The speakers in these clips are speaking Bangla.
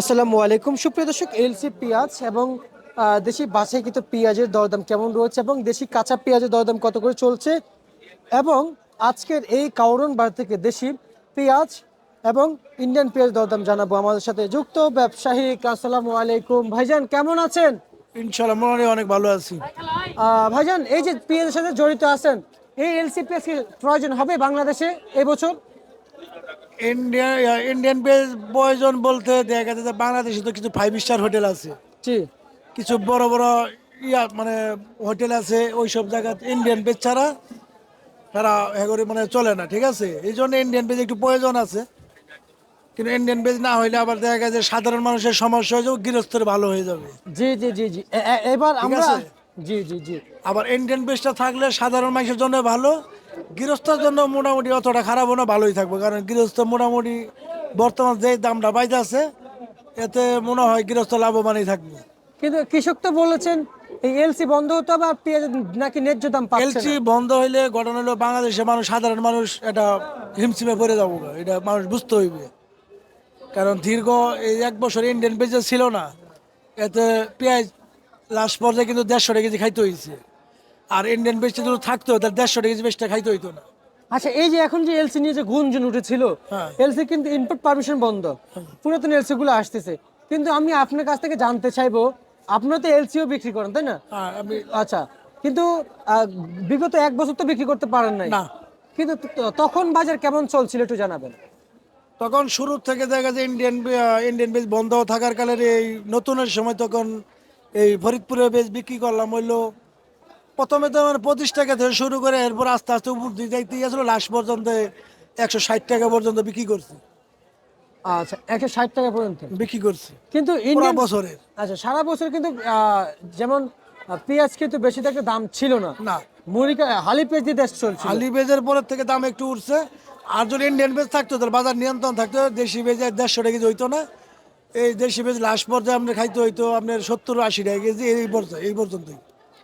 আসসালামু আলাইকুম। সুপ্রিয় দর্শক এলসি পেঁয়াজ এবং দেশি দেশি কিন্তু পেঁয়াজের দরদাম কেমন রয়েছে এবং দেশি কাঁচা পেঁয়াজের দরদাম কত করে চলছে? এবং আজকের এই কাউরন বার থেকে দেশি পেঁয়াজ এবং ইন্ডিয়ান পেঁয়াজ দরদাম জানাব। আমাদের সাথে যুক্ত ব্যবসায়িক আসসালামু আলাইকুম। ভাইজান কেমন আছেন? ইনশাল্লাহ মনে অনেক ভালো আছি। ভাইজান এই যে পেঁয়াজের সাথে জড়িত আছেন এই এলসি পেঁয়াজ কি প্রয়োজন হবে বাংলাদেশে এবছর? ইন্ডিয়া ইন্ডিয়ান পেজ প্রয়োজন বলতে দেখা গেছে যে বাংলাদেশে তো কিছু ফাইভ স্টার হোটেল আছে। জি। কিছু বড় বড় ইয়া মানে হোটেল আছে ওই সব জায়গাতে ইন্ডিয়ান পেজ ছাড়া তারা এগোরে মানে চলে না ঠিক আছে? এই জন্য ইন্ডিয়ান পেজ একটু প্রয়োজন আছে। কিন্তু ইন্ডিয়ান পেজ না হইলে আবার দেখা গেছে সাধারণ মানুষের সমস্যা হয়ে যাবে গৃহস্থের ভালো হয়ে যাবে। জি জি জি জি। এবার আমরা? জি জি জি। আবার ইন্ডিয়ান বেজটা থাকলে সাধারণ মানুষের জন্য ভালো গৃহস্থের জন্য মোটামুটি অতটা খারাপও না ভালোই থাকবে কারণ গৃহস্থ মোটামুটি বর্তমান যে দামটা বাইতে আছে এতে মনে হয় গৃহস্থ লাভবানই থাকবে। কিন্তু কৃষক তো বলেছেন এই এলসি বন্ধ হতে আর পেঁয়াজ নাকি ন্যায্য দাম পাচ্ছে এলসি বন্ধ হইলে ঘটনা হলো বাংলাদেশের মানুষ সাধারণ মানুষ এটা হিমসিমে পড়ে যাব এটা মানুষ বুঝতে হইবে। কারণ দীর্ঘ এই এক বছর ইন্ডিয়ান পেজে ছিল না এতে পেঁয়াজ লাস্ট পর্যায়ে কিন্তু দেড়শো টাকা কেজি খাইতে হয়েছে আর ইন্ডিয়ান পেজটা যদি থাকতো তাহলে দেড়শো টাকা পেজটা খাইতে হইতো না। আচ্ছা এই যে এখন যে এলসি নিয়ে যে গুঞ্জন উঠেছিল হ্যাঁ। এলসি কিন্তু ইনপুট পারমিশন বন্ধ। পুরাতন এলসি গুলো আসতেছে। কিন্তু আমি আপনার কাছ থেকে জানতে চাইব আপনারা তো এলসিও বিক্রি করেন তাই না? হ্যাঁ আচ্ছা কিন্তু বিগত এক বছর তো বিক্রি করতে পারেন নাই। না। কিন্তু তখন বাজার কেমন চলছিল একটু জানাবেন। তখন শুরু থেকে দেখা যায় ইন্ডিয়ান ইন্ডিয়ান বেজ বন্ধ থাকার কালের এই নতুনের সময় তখন এই ফরিদপুরে বেজ বিক্রি করলাম হইল প্রথমে তো আমার পঁচিশ টাকা থেকে শুরু করে এরপর আস্তে আস্তে উপর দিয়ে যাইতে গেছিল লাস্ট পর্যন্ত একশো ষাট টাকা পর্যন্ত বিক্রি করছি। আচ্ছা একশো ষাট টাকা পর্যন্ত? বিক্রি করছি। কিন্তু ইন্ডিয়ান বছরের। আচ্ছা সারা বছর কিন্তু যেমন পেঁয়াজ কিন্তু বেশি একটা দাম ছিল না। না। মুড়িকা হালি পেঁয়াজ দিয়ে দেশ চলছিল। হালি বেজের পরের থেকে দাম একটু উঠছে। আর যদি ইন্ডিয়ান বেজ থাকতো তাহলে বাজার নিয়ন্ত্রণ থাকতো। দেশি বেজে দেড়শো টাকা কেজি হইতো না। এই দেশি বেজ লাস্ট পর্যায়ে আপনার খাইতে হইতো আপনার সত্তর আশি টাকা কেজি এই পর্যায়ে এই পর্যন্তই।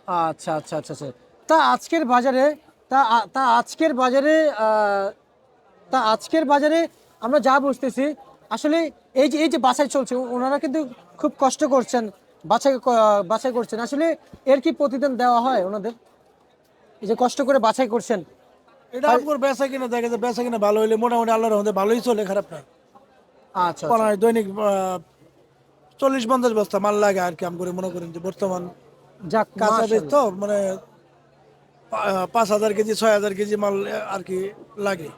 আচ্ছা আচ্ছা আচ্ছা আচ্ছা। তা আজকের বাজারে তা তা আজকের বাজারে তা আজকের বাজারে আমরা যা বুঝতেছি আসলে এই যে এই যে বাছাই চলছে ওনারা কিন্তু খুব কষ্ট করছেন বাছাই বাছাই করছেন। আসলে এর কি প্রতিদান দেওয়া হয় ওনাদের? এই যে কষ্ট করে বাছাই করছেন। এটা আপনার বেচা কিনা দেখা যায় বেচা কিনা ভালো হইলে মোটামুটি আল্লাহর মধ্যে ভালোই চলে খারাপ না। আচ্ছা দৈনিক আহ, চল্লিশ পঞ্চাশ বস্তা মাল লাগে আর কি আমি করে মনে করেন যে বর্তমান যাক কাঁচা মাশাআল্লাহ। তো মানে পাঁচ হাজার কেজি ছয় হাজার কেজি মাল আর কি লাগে।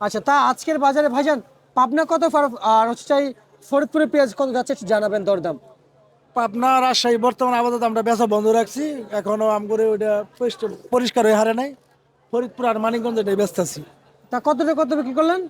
আচ্ছা তা আজকের বাজারে ভাইজান পাবনা কত ফার- আর হচ্ছে চাই ফরিদপুরে পেঁয়াজ কত যাচ্ছে জানাবেন দরদাম। পাবনা রাজশাহী বর্তমান আপাতত আমরা বেচা বন্ধ রাখছি। এখনও আম করে ওইটা পরিষ্কার- হয়ে হারে নাই। ফরিদপুর আর মানিকগঞ্জ এটাই ব্যস্ত আছি। তা কতটা কত বিক্রি করলেন?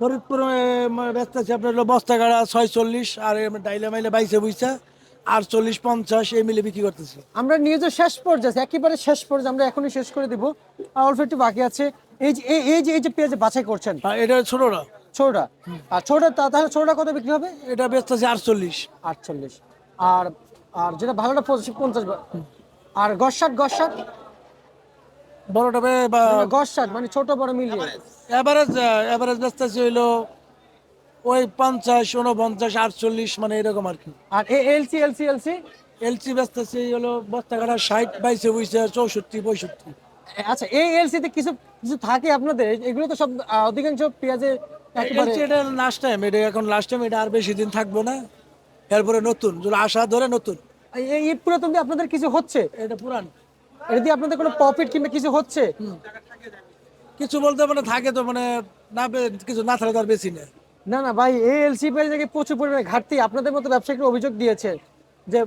ফরিদপুরে ব্যস্ত আছি আপনার হলো বস্তা গাড়া ছয় চল্লিশ আর ডাইলে মাইলে বাইশে বুঝছে আর চল্লিশ পঞ্চাশ এই মিলে বিক্রি করতেছি। আমরা নিয়ে যে শেষ পর্যায়ে একেবারে শেষ পর্যায়ে আমরা এখনই শেষ করে দিব। অল্প একটু বাকি আছে। এই যে এই- যে এই যে পেঁয়াজ বাছাই করছেন। এটা ছোটরা। ছোটটা আর ছোটটা তাহলে ছোটটা কত বিক্রি হবে? এটা ব্যস্ত আছে আটচল্লিশ। আটচল্লিশ। আর আর যেটা ভালোটা পঞ্চাশ আর গস ষাট গস ষাট বড়টা বে- বা মানে মানে ছোট বড় মিলিয়ে। এভারেজ এভারেজ ব্যস্ত হইল ওই পঞ্চাশ উনপঞ্চাশ আটচল্লিশ মানে এরকম আর কি। আর এলসি এলসি এলসি? এলসি ব্যস্ত আছে হলো বস্তা কাটা ষাট বাইশে বুঝছে চৌষট্টি পঁয়ষট্টি। আচ্ছা এই এলসিতে কিছু কিছু থাকে আপনাদের? এগুলো তো সব অধিকাংশ পেঁয়াজে এলসি এটা লাস্ট টাইম এটা এখন লাস্ট টাইম এটা আর বেশি দিন থাকব না। এরপরে নতুন আশা ধরে নতুন। এই- পুরাতন দিয়ে আপনাদের কিছু হচ্ছে? এটা পুরান। এটা দিয়ে আপনাদের কোনো প্রফিট কিংবা কিছু হচ্ছে? কিছু বলতে মানে থাকে তো মানে না কিছু না থাকলে তো আর বেশি না। না না ভাই এই এলসি পেয়ে থেকে প্রচুর পরিমাণে ঘাটতি। আপনাদের মতো ব্যবসায়ীকে অভিযোগ দিয়েছে যে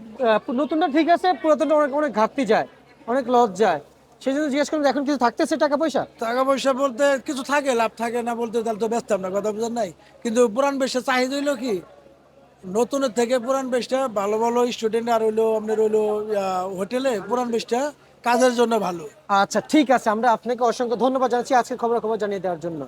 নতুনটা ঠিক আছে পুরাতনটা অনেক অনেক ঘাটতি যায় অনেক লস যায়। সেই জন্য জিজ্ঞেস করুন এখন কিছু থাকতেছে টাকা পয়সা? টাকা পয়সা বলতে কিছু থাকে লাভ থাকে না বলতে তাহলে তো ব্যস্ত না কথা বুঝেন নাই। কিন্তু পুরান বেশটা চাহিদা হইল কি? নতুনের থেকে পুরান বেশটা ভালো ভালো স্টুডেন্ট আর হইল আপনার হইল হোটেলে পুরান বেশটা কাজের জন্য ভালো। আচ্ছা ঠিক আছে আমরা আপনাকে অসংখ্য ধন্যবাদ জানাচ্ছি আজকে খবর খবর জানিয়ে দেওয়ার জন্য।